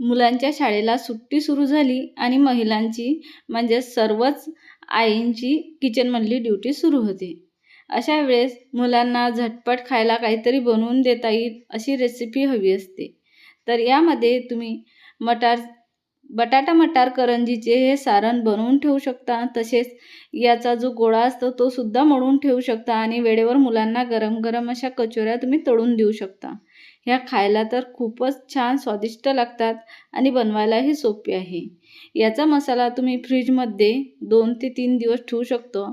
मुलांच्या शाळेला सुट्टी सुरू झाली आणि महिलांची म्हणजे सर्वच आईंची किचनमधली ड्युटी सुरू होते. अशा वेळेस मुलांना झटपट खायला काहीतरी बनवून देता येईल अशी रेसिपी हवी असते. तर यामध्ये तुम्ही मटार बटाटा मटार करंजीचे हे सारण बनवून ठेवू शकता. तसेच याचा जो गोळा असतो तो सुद्धा मळून ठेवू शकता आणि वेळेवर मुलांना गरम गरम अशा कचोऱ्या तुम्ही तळून देऊ शकता. ह्या खायला तर खूपच छान स्वादिष्ट लागतात आणि बनवायलाही सोपे आहे. याचा मसाला तुम्ही फ्रीजमध्ये दोन ते तीन दिवस ठेवू शकतो.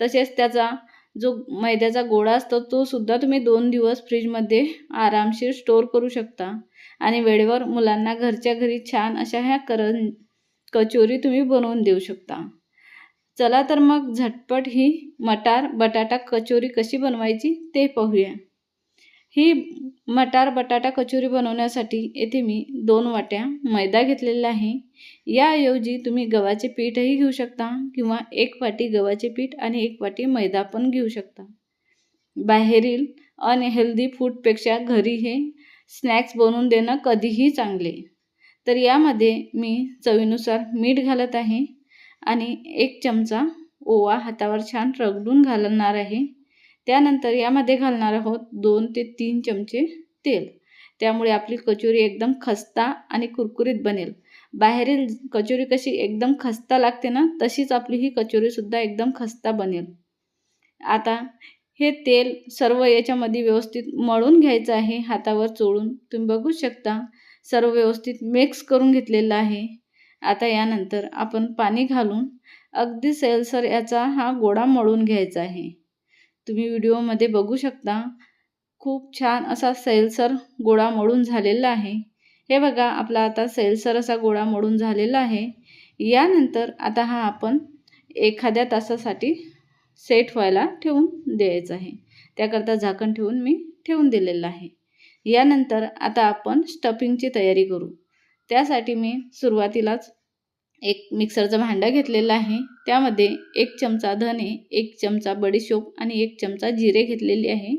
तसेच त्याचा जो मैद्याचा गोळा असतो तो सुद्धा तुम्ही दोन दिवस फ्रीजमध्ये आरामशीर स्टोअर करू शकता. आणि वेळेवर मुलांना घरच्या घरी छान अशा ह्या करं कचोरी तुम्ही बनवून देऊ शकता. चला तर मग झटपट ही मटार बटाटा कचोरी कशी बनवायची ते पाहूया. ही मटार बटाटा कचोरी बनवण्यासाठी येथे मी दोन वाट्या मैदा घेतलेला आहे. याऐवजी तुम्ही गव्हाचे पीठही घेऊ शकता किंवा एक वाटी गव्हाचे पीठ आणि एक वाटी मैदा पण घेऊ शकता. बाहेरील अनहेल्दी फूडपेक्षा घरी हे स्नॅक्स बनवून देणं कधीही चांगले. तर यामध्ये मी चवीनुसार मीठ घालत आहे आणि एक चमचा ओवा हातावर छान रगडून घालणार आहे. त्यानंतर यामध्ये घालणार आहोत दोन ते तीन चमचे तेल. त्यामुळे आपली कचोरी एकदम खस्ता आणि कुरकुरीत बनेल. बाहेरील कचोरी कशी एकदम खस्ता लागते ना तशीच आपली ही कचोरीसुद्धा एकदम खस्ता बनेल. आता हे तेल सर्व याच्यामध्ये व्यवस्थित मळून घ्यायचं आहे हातावर चोळून. तुम्ही बघू शकता सर्व व्यवस्थित मिक्स करून घेतलेलं आहे. आता यानंतर आपण पाणी घालून अगदी सैलसर याचा हा गोळा मळून घ्यायचा आहे. तुम्ही व्हिडिओमध्ये बघू शकता. खूप छान असा सैलसर गोळा मळून झालेला आहे. हे बघा आपला आता सैलसर असा गोळा मळून झालेला आहे. यानंतर आता हा आपण एखाद्या तासासाठी सेट व्हायला ठेवून द्यायचं आहे. त्याकरता झाकण ठेवून मी ठेवून दिलेलं आहे. यानंतर आता आपण स्टफिंगची तयारी करू. त्यासाठी मी सुरुवातीलाच एक मिक्सरचं भांडं घेतलेलं आहे. त्यामध्ये एक चमचा धने एक चमचा बडीशोप आणि एक चमचा जिरे घेतलेली आहे.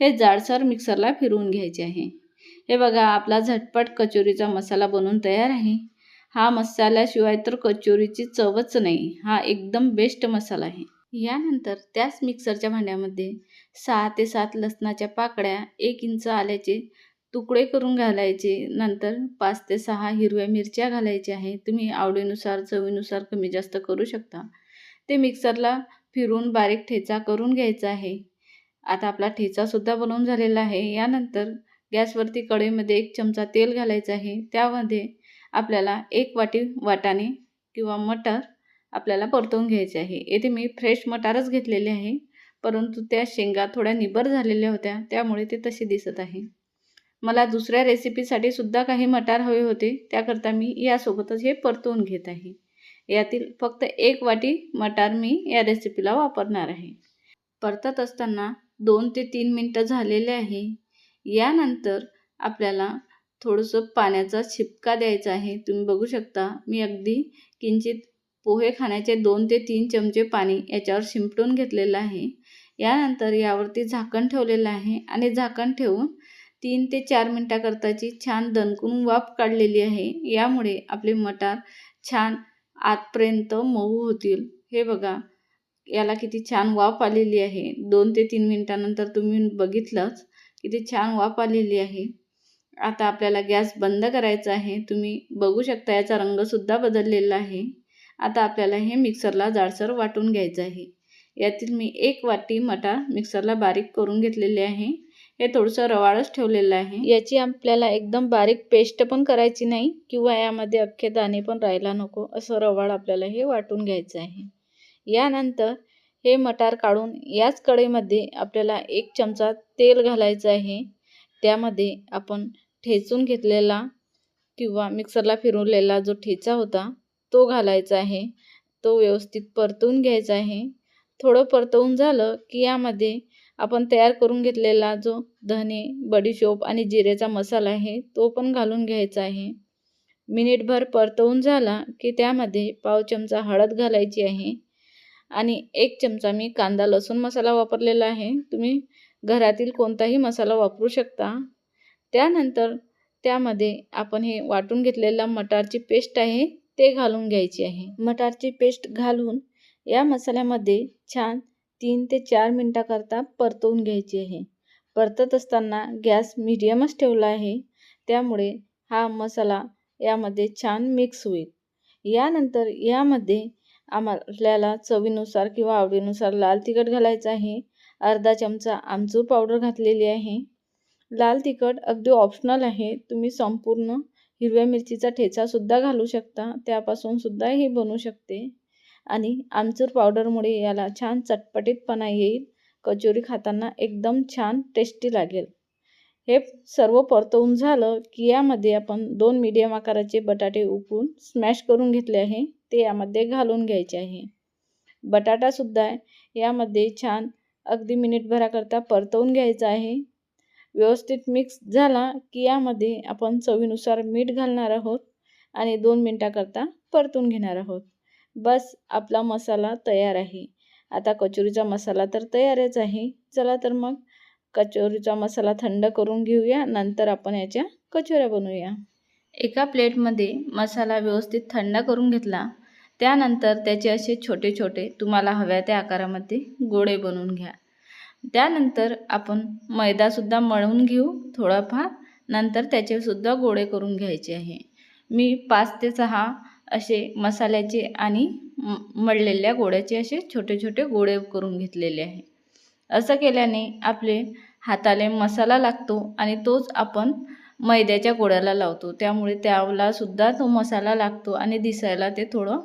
हे जाडसर मिक्सरला फिरवून घ्यायचे आहे. हे बघा आपला झटपट कचोरीचा मसाला बनवून तयार आहे. हा मसाल्याशिवाय तर कचोरीची चवच नाही. हा एकदम बेस्ट मसाला आहे. यानंतर त्याच मिक्सरच्या भांड्यामध्ये सहा ते सात लसणाच्या पाकळ्या एक इंच आल्याचे तुकडे करून घालायचे. नंतर पाच ते सहा हिरव्या मिरच्या घालायच्या आहे. तुम्ही आवडीनुसार चवीनुसार कमी जास्त करू शकता. ते मिक्सरला फिरून बारीक ठेचा करून घ्यायचा आहे. आता आपला ठेचासुद्धा बनवून झालेला आहे. यानंतर गॅसवरती कढईमध्ये एक चमचा तेल घालायचं आहे. त्यामध्ये आपल्याला एक वाटी वाटाणे किंवा मटार आपल्याला परतवून घ्यायचे आहे. येथे मी फ्रेश मटारच घेतलेले आहे. परंतु त्या शेंगा थोड्या निबर झालेल्या होत्या. त्यामुळे ते तसे दिसत आहे. मला दुसऱ्या रेसिपीसाठी सुद्धा काही मटार हवे होते. त्याकरता मी यासोबतच हे परतवून घेत आहे. यातील फक्त एक वाटी मटार मी या रेसिपीला वापरणार आहे. परतत असताना दोन ते तीन मिनटं झालेले आहे. यानंतर आपल्याला थोडंसं पाण्याचा शिपका द्यायचा आहे. तुम्ही बघू शकता मी अगदी किंचित पोहे खाण्याचे दोन ते तीन चमचे पाणी याच्यावर शिंपटून घेतलेलं आहे. यानंतर यावरती झाकण ठेवलेलं आहे आणि झाकण ठेवून तीन ते चार मिनटाकरताची छान दणकून वाफ काढलेली आहे यामुळे आपले मटार छान आतपर्यंत मऊ होतील. हे बघा याला किती छान वाफ आलेली आहे. दोन ते तीन मिनटानंतर तुम्ही बघितलंच किती छान वाफ आलेली आहे. आता आपल्याला गॅस बंद करायचा आहे. तुम्ही बघू शकता याचा रंगसुद्धा बदललेला आहे. आता आपल्याला हे मिक्सरला जाडसर वाटून घ्यायचं आहे. यातील मी एक वाटी मटार मिक्सरला बारीक करून घेतलेले आहे. हे थोडंसं रवाळच ठेवलेलं आहे. याची आपल्याला एकदम बारीक पेस्ट पण करायची नाही किंवा यामध्ये अख्खे दाणे पण राहायला नको असं रवाळ आपल्याला हे वाटून घ्यायचं आहे. यानंतर हे मटार काढून याच कढईमध्ये आपल्याला एक चमचा तेल घालायचं आहे. त्यामध्ये आपण ठेचून घेतलेला किंवा मिक्सरला फिरवलेला जो ठेचा होता तो घालायचा आहे. तो व्यवस्थित परतवून घ्यायचा आहे. थोडं परतवून झालं की यामध्ये आपण तयार करून घेतलेला जो धने बडीशोप आणि जिरेचा मसाला आहे तो पण घालून घ्यायचा आहे. मिनिटभर परतवून झाला की त्यामध्ये पाव चमचा हळद घालायची आहे आणि एक चमचा मी कांदा लसूण मसाला वापरलेला आहे. तुम्ही घरातील कोणताही मसाला वापरू शकता. त्यानंतर त्यामध्ये आपण हे वाटून घेतलेला मटारची पेस्ट आहे ते घालून घ्यायची आहे. मटारची पेस्ट घालून या मसाल्यामध्ये छान तीन ते चार मिनटाकरता परतवून घ्यायची आहे. परतत असताना गॅस मिडियमच ठेवला आहे. त्यामुळे हा मसाला यामध्ये छान मिक्स होईल. यानंतर यामध्ये आम्हाला चवीनुसार किंवा आवडीनुसार लाल तिखट घालायचं आहे. अर्धा चमचा आमचूर पावडर घातलेली आहे. लाल तिखट अगदी ऑप्शनल आहे. तुम्ही संपूर्ण हिरव्या मिरचीचा ठेचासुद्धा घालू शकता. त्यापासून सुद्धा हे बनू शकते. आणि आमचूर पावडरमुळे याला छान चटपटीतपणा येईल. कचोरी खाताना एकदम छान टेस्टी लागेल. हे सर्व परतवून झालं की यामध्ये आपण दोन मीडियम आकाराचे बटाटे उकळून स्मॅश करून घेतले आहे. ते यामध्ये घालून घ्यायचे आहे. बटाटासुद्धा यामध्ये छान अगदी मिनिटभराकरता परतवून घ्यायचा आहे. व्यवस्थित मिक्स झाला की यामध्ये आपण चवीनुसार मीठ घालणार आहोत आणि दोन मिनटाकरता परतून घेणार आहोत. बस आपला मसाला तयार आहे. आता कचोरीचा मसाला तर तयारच आहे. चला तर मग कचोरीचा मसाला थंड करून घेऊया. नंतर आपण याच्या कचोऱ्या बनवूया. एका प्लेटमध्ये मसाला व्यवस्थित थंड करून घेतला. त्यानंतर त्याचे असे छोटे छोटे तुम्हाला हव्या त्या आकारामध्ये गोळे बनवून घ्या. त्यानंतर आपण मैदासुद्धा मळून घेऊ थोडाफार. नंतर त्याचेसुद्धा गोळे करून घ्यायचे आहे. मी पाच ते सहा असे मसाल्याचे आणि मळलेल्या गोळ्याचे असे छोटे छोटे गोळे करून घेतलेले आहे. असं केल्याने आपले हाताला मसाला लागतो आणि तोच आपण मैद्याच्या गोळ्याला लावतो. त्यामुळे त्यालासुद्धा तो मसाला लागतो आणि दिसायला ते थोडं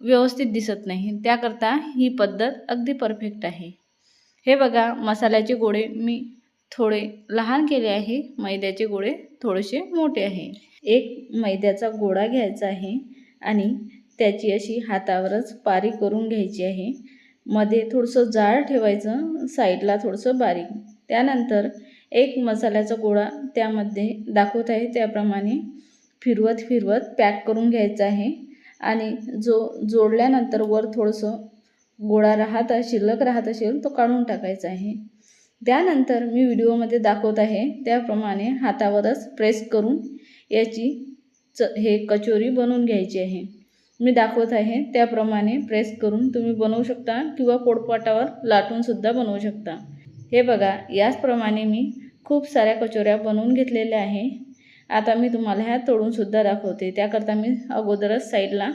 व्यवस्थित दिसत नाही. त्याकरता ही पद्धत अगदी परफेक्ट आहे. हे बघा मसाल्याचे गोळे मी थोडे लहान केले आहे. मैद्याचे गोळे थोडेसे मोठे आहे. एक मैद्याचा गोळा घ्यायचा आहे. आणि त्याची अशी हातावरच पारी करून घ्यायची आहे. मध्ये थोडंसं जाळ ठेवायचं साईडला थोडंसं बारीक. त्यानंतर एक मसाल्याचा गोळा त्यामध्ये दाखवत आहे. त्याप्रमाणे फिरवत फिरवत पॅक करून घ्यायचा आहे. आणि जो जोडल्यानंतर वर थोडंसं गोळा राहत शिल्लक राहत असेल तो काढून टाकायचा आहे. त्यानंतर मी व्हिडिओमध्ये दाखवत आहे. त्याप्रमाणे हातावरच प्रेस करून याची च हे कचोरी बनवून घ्यायची आहे. मी दाखवत आहे त्याप्रमाणे प्रेस करून तुम्ही बनवू शकता किंवा पोळपाटावर लाटूनसुद्धा बनवू शकता. हे बघा याचप्रमाणे मी खूप साऱ्या कचोऱ्या बनवून घेतलेल्या आहे. आता मी तुम्हाला ह्या तोडूनसुद्धा दाखवते. त्याकरता मी अगोदरच साईडला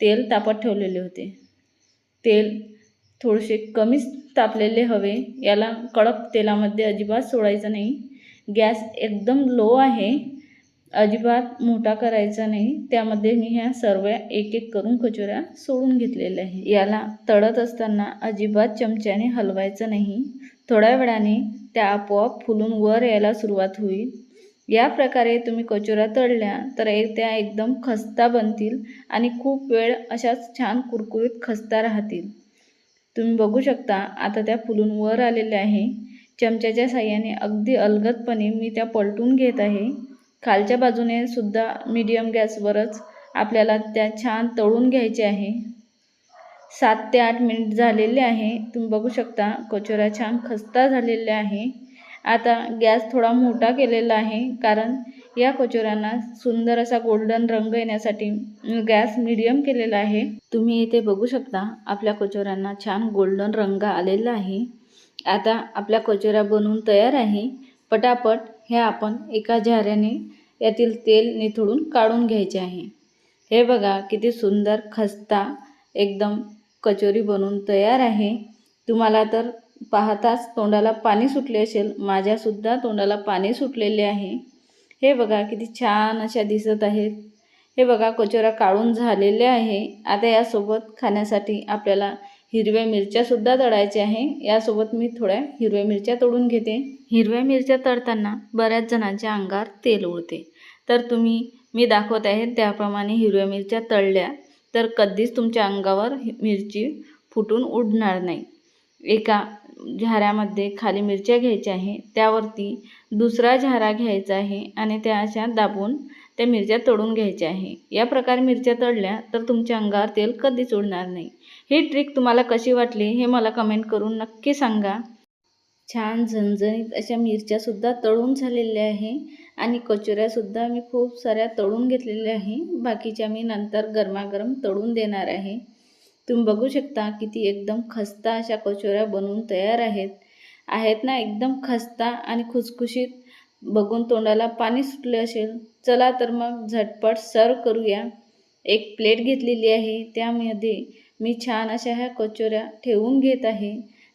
तेल तापत ठेवलेले होते. तेल थोडेसे कमीच तापलेले हवे. याला कडक तेलामध्ये अजिबात सोडायचं नाही. गॅस एकदम लो आहे. अजिबात मोठा करायचा नाही. त्यामध्ये मी ह्या सर्व एक एक करून कचोऱ्या सोडून घेतलेल्या आहे याला तळत असताना अजिबात चमच्याने हलवायचं नाही. थोड्या वेळाने त्या आपोआप फुलून वर यायला सुरुवात होईल. या प्रकारे तुम्ही कचोऱ्या तळल्या तर एक त्या एकदम खस्ता बनतील आणि खूप वेळ अशाच छान कुरकुरीत खस्ता राहतील. तुम्ही बघू शकता आता त्या फुलून वर आलेल्या आहे. चमच्याच्या साह्याने अगदी अलगदपणे मी त्या पलटून घेत आहे. खालच्या बाजूने सुद्धा मीडियम गॅसवरच आपल्याला त्या छान तळून घ्यायचे आहे. सात ते आठ मिनिट झालेले आहे. तुम्ही बघू शकता कचोऱ्या छान खस्ता झालेल्या आहे. आता गॅस थोडा मोठा केलेला आहे कारण या कचोऱ्यांना सुंदर असा गोल्डन रंग येण्यासाठी गॅस मिडियम केलेला आहे. तुम्ही इथे बघू शकता आपल्या कचोऱ्यांना छान गोल्डन रंग आलेला आहे. आता आपल्या कचोऱ्या बनवून तयार आहे. पटापट हे आपण एका झाऱ्याने यातील तेल निथळून काढून घ्यायचे आहे. हे बघा किती सुंदर खस्ता एकदम कचोरी बनवून तयार आहे. तुम्हाला तर पाहताच तोंडाला पाणी सुटले असेल. माझ्यासुद्धा तोंडाला पाणी सुटलेले आहे. हे बघा किती छान अशा दिसत आहेत. हे बघा कचोऱ्या काढून झालेले आहे. आता यासोबत खाण्यासाठी आपल्याला हिरव्या मिरच्यासुद्धा तळायच्या आहे. यासोबत मी थोड्या हिरव्या मिरच्या तळून घेते. हिरव्या मिरच्या तळताना बऱ्याच जणांच्या अंगावर तेल उडते. तर तुम्ही मी दाखवत आहे त्याप्रमाणे हिरव्या मिरच्या तळल्या तर कधीच तुमच्या अंगावर मिरची फुटून उडणार नाही. एका झाऱ्यामध्ये खाली मिरच्या घ्यायच्या आहे. त्यावरती दुसरा झारा घ्यायचा आहे आणि त्या अशा दाबून त्या मिरच्या तळून घ्यायच्या आहे. या प्रकारे मिरच्या तळल्या तर तुमच्या अंगावर तेल कधीच उडणार नाही. ही ट्रिक तुम्हाला कशी वाटली हे मला कमेंट करून नक्की सांगा. छान झणझणीत अशा मिरच्यासुद्धा तळून झालेल्या आहे आणि कचोऱ्यासुद्धा मी खूप साऱ्या तळून घेतलेल्या आहे. बाकीच्या मी नंतर गरमागरम तळून देणार आहे. तुम्ही बघू शकता किती एकदम खस्ता अशा कचोऱ्या बनवून तयार आहेत. आहेत ना एकदम खस्ता आणि खुसखुशीत. बघून तोंडाला पाणी सुटले असेल. चला तर मग झटपट सर्व करूया. एक प्लेट घेतलेली आहे. त्यामध्ये मी छान अशा ह्या कचोऱ्या ठेवून घेत आहे.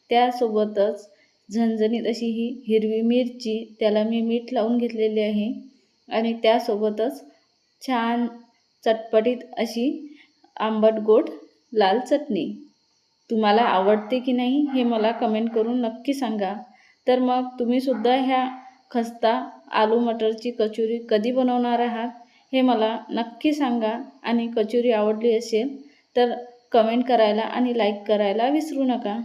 त्यासोबतच झणझणीत अशी ही हिरवी मिरची त्याला मी मीठ लावून घेतलेली आहे. आणि त्यासोबतच छान चटपटीत अशी आंबट गोड लाल चटणी. तुम्हाला आवडते की नाही हे मला कमेंट करून नक्की सांगा. तर मग तुम्हीसुद्धा ह्या खस्ता आलू मटरची कचोरी कधी बनवणार आहात हे मला नक्की सांगा. आणि कचोरी आवडली असेल तर कमेंट करायला आणि लाईक करायला विसरू नका.